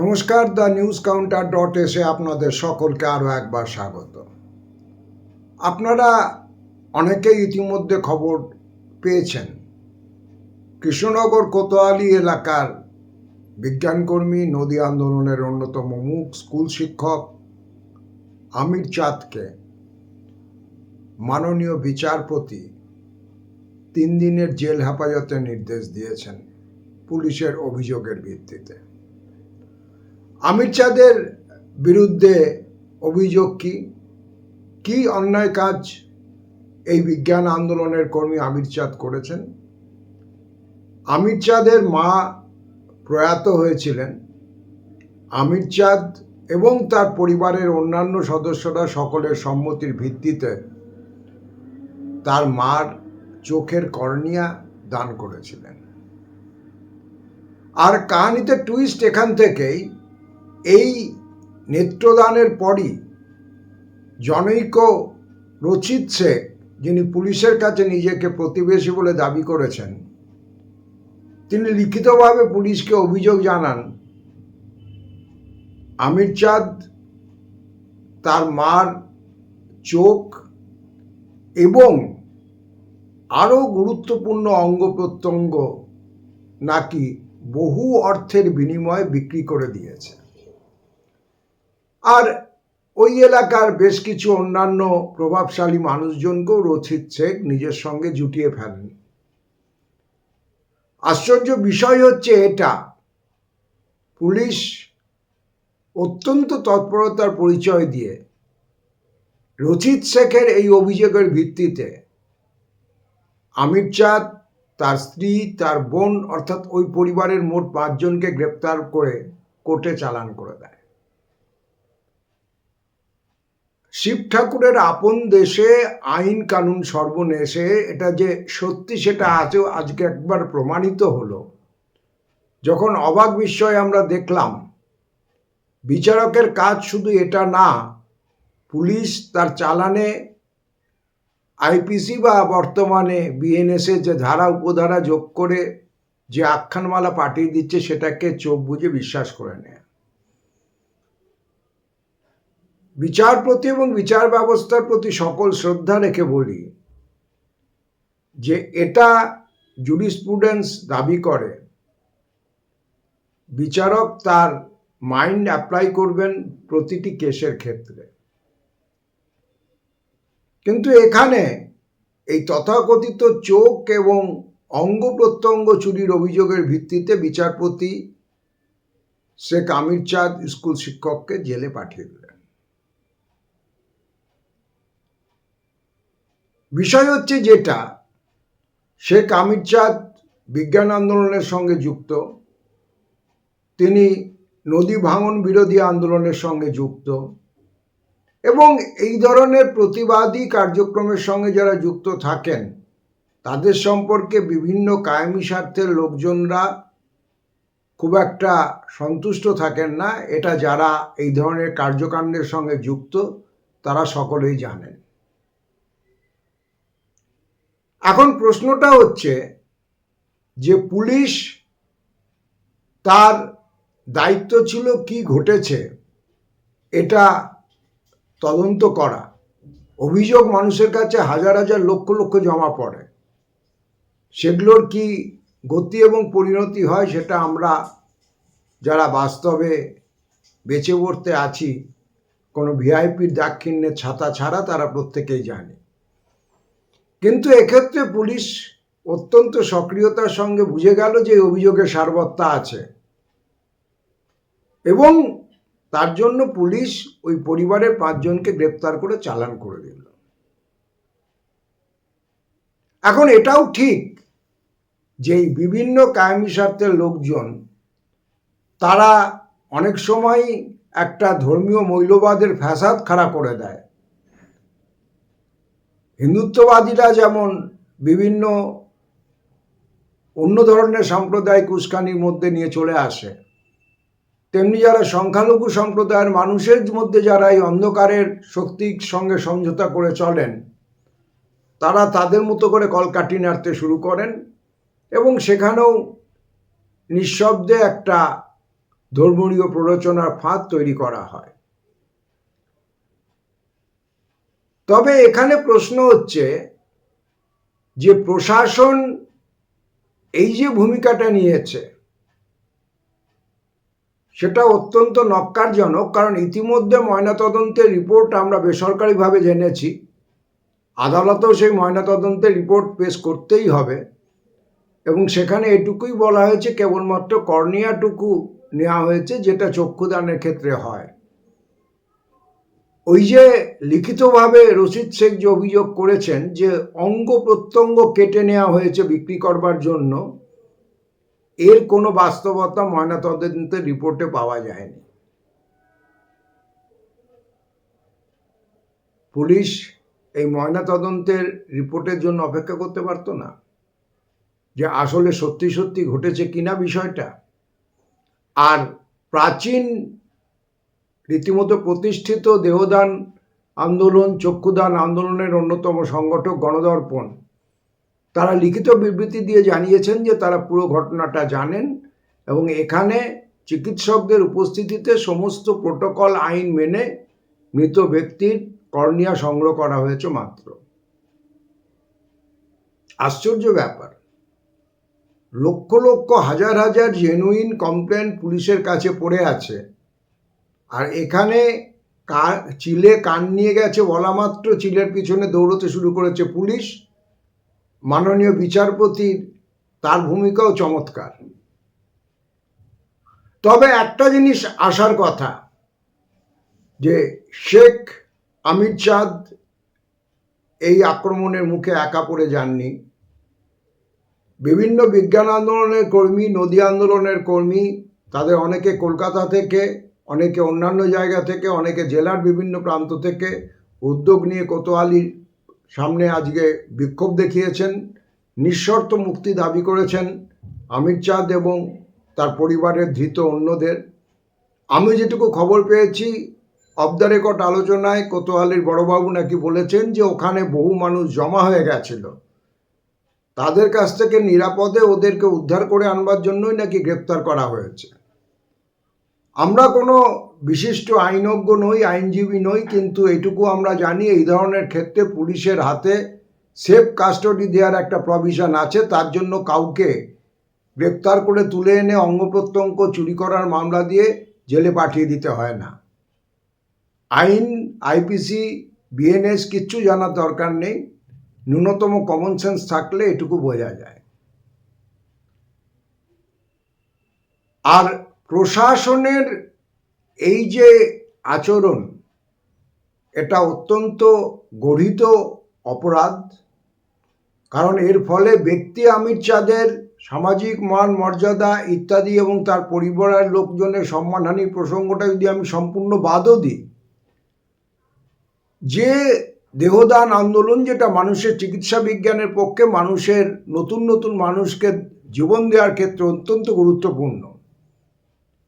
নমস্কার, the news counter dot এসে আপনাদের সকলকে আরও একবার স্বাগত। আপনারা অনেকেই ইতিমধ্যে খবর পেয়েছেন। কৃষ্ণনগর কোতোয়ালি এলাকার বিজ্ঞানকর্মী, নদী আন্দোলনের অন্যতম মুখ, স্কুল শিক্ষক আমির চাঁদকে মাননীয় বিচারপতি তিন দিনের জেল হেফাজতের নির্দেশ দিয়েছেন পুলিশের অভিযোগের ভিত্তিতে। আমির চাঁদের বিরুদ্ধে অভিযোগ কি? কি অন্যায় কাজ এই বিজ্ঞান আন্দোলনের কর্মী আমির চাঁদ করেছেন? আমির চাঁদের মা প্রয়াত হয়েছিলেন। আমির চাঁদ এবং তার পরিবারের অন্যান্য সদস্যরা সকলের সম্মতির ভিত্তিতে তার মার চোখের কর্নিয়া দান করেছিলেন। আর কাহিনীতে টুইস্ট এখান থেকেই এই নেত্রদানের পরই জনৈক রচিত শেখ, যিনি পুলিশের কাছে নিজেকে প্রতিবেশী বলে দাবি করেছেন, তিনি লিখিতভাবে পুলিশকে অভিযোগ জানান আমির চাঁদ তার মার চোখ এবং আরও গুরুত্বপূর্ণ অঙ্গ প্রত্যঙ্গ নাকি বহু অর্থের বিনিময়ে বিক্রি করে দিয়েছে। আর ওই এলাকার বেশ কিছু অন্যান্য প্রভাবশালী মানুষজনকেও রথিত শেখ নিজের সঙ্গে জুটিয়ে ফেলেন। আশ্চর্য বিষয় হচ্ছে এটা, পুলিশ অত্যন্ত তৎপরতার পরিচয় দিয়ে রচিত শেখের এই অভিযোগের ভিত্তিতে আমির চাঁদ, তার স্ত্রী, তার বোন, অর্থাৎ ওই পরিবারের মোট পাঁচজনকে গ্রেপ্তার করে কোর্টে চালান করে দেয়। শিব ঠাকুরের আপন দেশে আইন কানুন সর্বনেশে এটা যে সত্যি সেটা আজও আজকে একবার প্রমাণিত হলো। যখন অবাক বিস্ময়ে আমরা দেখলাম, বিচারকের কাজ শুধু এটা না, পুলিশ তার চালানে, আইপিসি বা বর্তমানে বিএনএসে যে ধারা উপধারা যোগ করে যে আখ্যানমালা পাঠিয়ে দিচ্ছে, সেটাকে চোখ বুঝে বিশ্বাস করে নেয়। বিচারপতি এবং বিচার ব্যবস্থার প্রতি সকল শ্রদ্ধা রেখে বলি যে এটা জুরিসপ্রুডেন্স দাবি করে। বিচারক তার মাইন্ড অ্যাপ্লাই করবেন প্রতিটি কেসের ক্ষেত্রে। কিন্তু এখানে এই তথাকথিত চোখ এবং অঙ্গ প্রত্যঙ্গ চুরির অভিযোগের ভিত্তিতে বিচারপতি শেখ আমির চাঁদ স্কুল শিক্ষককে জেলে পাঠিয়ে দিলেন। বিষয় হচ্ছে যেটা, শেখ আমির চাঁদ বিজ্ঞান আন্দোলনের সঙ্গে যুক্ত, তিনি নদী ভাঙন বিরোধী আন্দোলনের সঙ্গে যুক্ত, এবং এই ধরনের প্রতিবাদী কার্যক্রমের সঙ্গে যারা যুক্ত থাকেন, তাদের সম্পর্কে বিভিন্ন কায়েমি স্বার্থের লোকজনরা খুব একটা সন্তুষ্ট থাকেন না। এটা যারা এই ধরনের কার্যকাণ্ডের সঙ্গে যুক্ত, তারা সকলেই জানেন। এখন প্রশ্নটা হচ্ছে যে পুলিশ তার দায়িত্ব ছিল কি ঘটেছে, এটা তদন্ত করা। অভিযোগ মানুষের কাছে হাজার হাজার লক্ষ লক্ষ জমা পড়ে। সেগুলোর কি গতি এবং পরিণতি হয় সেটা আমরা যারা বাস্তবে বেঁচে পড়তে আছি, কোনো ভিআইপির দাক্ষিণ্যের ছাতা ছাড়া তারা প্রত্যেকেই জানে। কিন্তু এক্ষেত্রে পুলিশ অত্যন্ত সক্রিয়তার সঙ্গে বুঝে গেল যে এই অভিযোগের সারবত্তা আছে। এবং তার জন্য পুলিশ ওই পরিবারের পাঁচজনকে গ্রেপ্তার করে চালান করে দিল। এখন এটাও ঠিক যে বিভিন্ন কায়েমি স্বার্থের লোকজন, তারা অনেক সময় একটা ধর্মীয় মৌলবাদের ফ্যাসাদ খাড়া করে দেয়। হিন্দুত্ববাদীরা যেমন বিভিন্ন অন্য ধরনের সাম্প্রদায়িক উস্কানির মধ্যে নিয়ে চলে আসে, তেমনি যারা সংখ্যালঘু সম্প্রদায়ের মানুষের মধ্যে যারা এই অন্ধকারের শক্তির সঙ্গে সমঝোতা করে চলেন, তারা তাদের মতো করে কলকাঠি নাড়তে শুরু করেন এবং সেখানেও নিঃশব্দে একটা ধর্মীয় প্ররোচনার ফাঁদ তৈরি করা হয়। তবে এখানে প্রশ্ন হচ্ছে যে প্রশাসন এই যে ভূমিকাটা নিয়েছে, সেটা অত্যন্ত নক্কারজনক কারণ ইতিমধ্যে ময়নাতদন্তের রিপোর্ট আমরা বেসরকারিভাবে জেনেছি। আদালতেও সেই ময়নাতদন্তের রিপোর্ট পেশ করতেই হবে। এবং সেখানে এটুকুই বলা হয়েছে, কেবলমাত্র কর্নিয়াটুকু নেওয়া হয়েছে, যেটা চক্ষুদানের ক্ষেত্রে হয়। ওই যে লিখিতভাবে রশিদ শেখ যে অভিযোগ করেছেন যে অঙ্গ প্রত্যঙ্গ কেটে নেওয়া হয়েছে বিক্রি করবার জন্য, এর কোনো বাস্তবতা ময়নাতদন্তের রিপোর্টে পাওয়া যায়নি। পুলিশ এই ময়নাতদন্তের রিপোর্টের জন্য অপেক্ষা করতে পারতো না? যে আসলে সত্যি সত্যি ঘটেছে কিনা বিষয়টা? আর প্রাচীন রীতিমতো প্রতিষ্ঠিত দেহদান আন্দোলন, চক্ষুদান আন্দোলনের অন্যতম সংগঠক গণদর্পণ। তারা লিখিত বিবৃতি দিয়ে জানিয়েছেন যে তারা পুরো ঘটনাটা জানেন এবং এখানে চিকিৎসকদের উপস্থিতিতে সমস্ত প্রোটোকল আইন মেনে মৃত ব্যক্তির কর্নিয়া সংগ্রহ করা হয়েছে মাত্র। আশ্চর্য ব্যাপার, লক্ষ লক্ষ হাজার হাজার জেনুইন কমপ্লেন পুলিশের কাছে পড়ে আছে। আর এখানে কান চিলে কান নিয়ে গেছে বলা মাত্র, চিলের পিছনে দৌড়তে শুরু করেছে পুলিশ। মাননীয় বিচারপতির তার ভূমিকাও চমৎকার। তবে একটা জিনিস আসার কথা, যে শেখ আমির চাঁদ এই আক্রমণের মুখে একা পড়ে যাননি। বিভিন্ন বিজ্ঞান আন্দোলনের কর্মী, নদী আন্দোলনের কর্মী, তাদের অনেকে কলকাতা থেকে অনেকে অন্যান্য জায়গা থেকে, অনেকে জেলার বিভিন্ন প্রান্ত থেকে উদ্যোগ নিয়ে কোতোয়ালির সামনে আজকে বিক্ষোভ দেখিয়েছেন, নিঃশর্ত মুক্তি দাবি করেছেন আমির চাঁদ এবং তার পরিবারের ধৃত অন্যদের। আমি যেটুকু খবর পেয়েছি, অফ দ্য রেকর্ড আলোচনায় কোতোয়ালির বড়বাবু নাকি বলেছেন যে ওখানে বহু মানুষ জমা হয়ে গেছিল। তাদের কাছ থেকে নিরাপদে ওদেরকে উদ্ধার করে আনবার জন্যই নাকি গ্রেপ্তার করা হয়েছে। আমরা কোনো বিশিষ্ট আইনজ্ঞ নই, আইনজীবী নই, কিন্তু এটুকু আমরা জানি এই ধরনের ক্ষেত্রে পুলিশের হাতে সেফ কাস্টডি দেওয়ার একটা প্রভিশন আছে। তার জন্য কাউকে গ্রেপ্তার করে তুলে এনে অঙ্গ প্রত্যঙ্গ চুরি করার মামলা দিয়ে জেলে পাঠিয়ে দিতে হয় না। আইন, আইপিসি, বিএনএস কিচ্ছু জানার দরকার নেই। ন্যূনতম কমন সেন্স থাকলে এটুকু বোঝা যায়। আর প্রশাসনের এই যে আচরণ, এটা অত্যন্ত গঠিত অপরাধ। কারণ এর ফলে ব্যক্তি আমির চাঁদের সামাজিক মান, মর্যাদা ইত্যাদি এবং তার পরিবারের লোকজনের সম্মানহানির প্রসঙ্গটা যদি আমি সম্পূর্ণ বাদও দিই, যে দেহদান আন্দোলন যেটা মানুষের চিকিৎসা বিজ্ঞানের পক্ষে মানুষের নতুন নতুন মানুষকে জীবন দেওয়ার ক্ষেত্রে অত্যন্ত গুরুত্বপূর্ণ।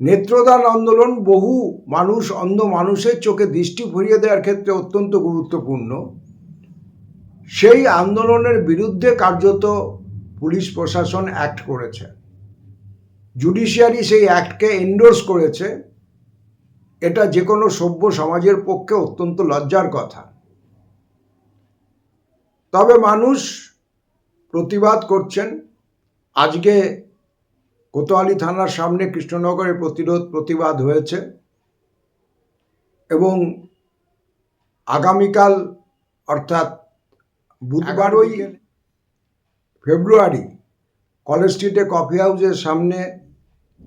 নেত্রদান আন্দোলন বহু মানুষ, অন্ধ মানুষের চোখে দৃষ্টি ভরিয়ে দেওয়ার ক্ষেত্রে অত্যন্ত গুরুত্বপূর্ণ। সেই আন্দোলনের বিরুদ্ধে কার্যত পুলিশ প্রশাসন অ্যাক্ট করেছে। জুডিশিয়ারি সেই অ্যাক্টকে এন্ডোর্স করেছে। এটা যে কোনো সভ্য সমাজের পক্ষে অত্যন্ত লজ্জার কথা। তবে মানুষ প্রতিবাদ করছেন। আজকে কোতোয়ালি থানার সামনে কৃষ্ণনগরের প্রতিরোধ প্রতিবাদ হয়েছে এবং আগামীকাল অর্থাৎ বুধবারই ফেব্রুয়ারি কলেজ স্ট্রিটে কফি হাউসের সামনে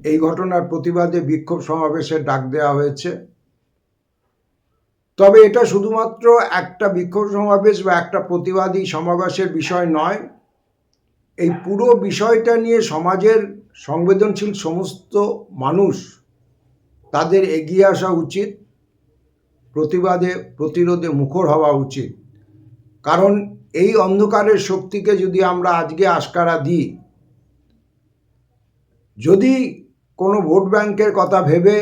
এই ঘটনার প্রতিবাদে বিক্ষোভ সমাবেশের ডাক দেওয়া হয়েছে। তবে এটা শুধুমাত্র একটা বিক্ষোভ সমাবেশ বা একটা প্রতিবাদী সমাবেশের বিষয় নয় এই পুরো বিষয়টা নিয়ে সমাজের সংবেদনশীল সমস্ত মানুষ তাদের এগিয়ে আসা উচিত, প্রতিবাদে, প্রতিরোধে মুখর হওয়া উচিত। কারণ এই অন্ধকারের শক্তিকে যদি আমরা আজকে আশকারা দিই, যদি কোনো ভোট ব্যাংকের কথা ভেবে,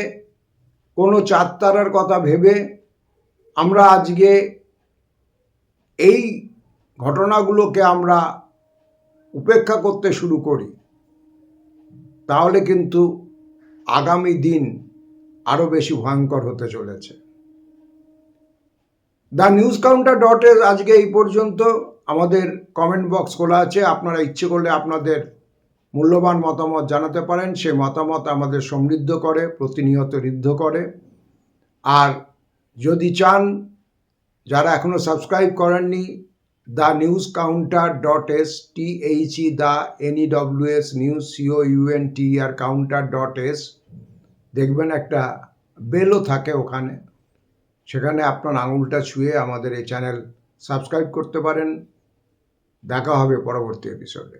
কোনো চারতারার কথা ভেবে আমরা আজকে এই ঘটনাগুলোকে আমরা উপেক্ষা করতে শুরু করি তাহলে কিন্তু আগামী দিন আরও বেশি ভয়ঙ্কর হতে চলেছে। The news counter dot S আজকে এই পর্যন্ত। আমাদের কমেন্ট বক্স খোলা আছে। আপনারা ইচ্ছে করলে আপনাদের মূল্যবান মতামত জানাতে পারেন। সে মতামত আমাদের সমৃদ্ধ করে, প্রতিনিয়ত ঋদ্ধ করে। আর যদি চান, যারা এখনও সাবস্ক্রাইব করেননি the news counter dot S T H E the N E W S news C O U N T R counter dot S দেখবেন একটা বেলও থাকে ওখানে। সেখানে আপনার আঙুলটা ছুঁয়ে আমাদের এই চ্যানেল সাবস্ক্রাইব করতে পারেন। দেখা হবে পরবর্তী এপিসোডে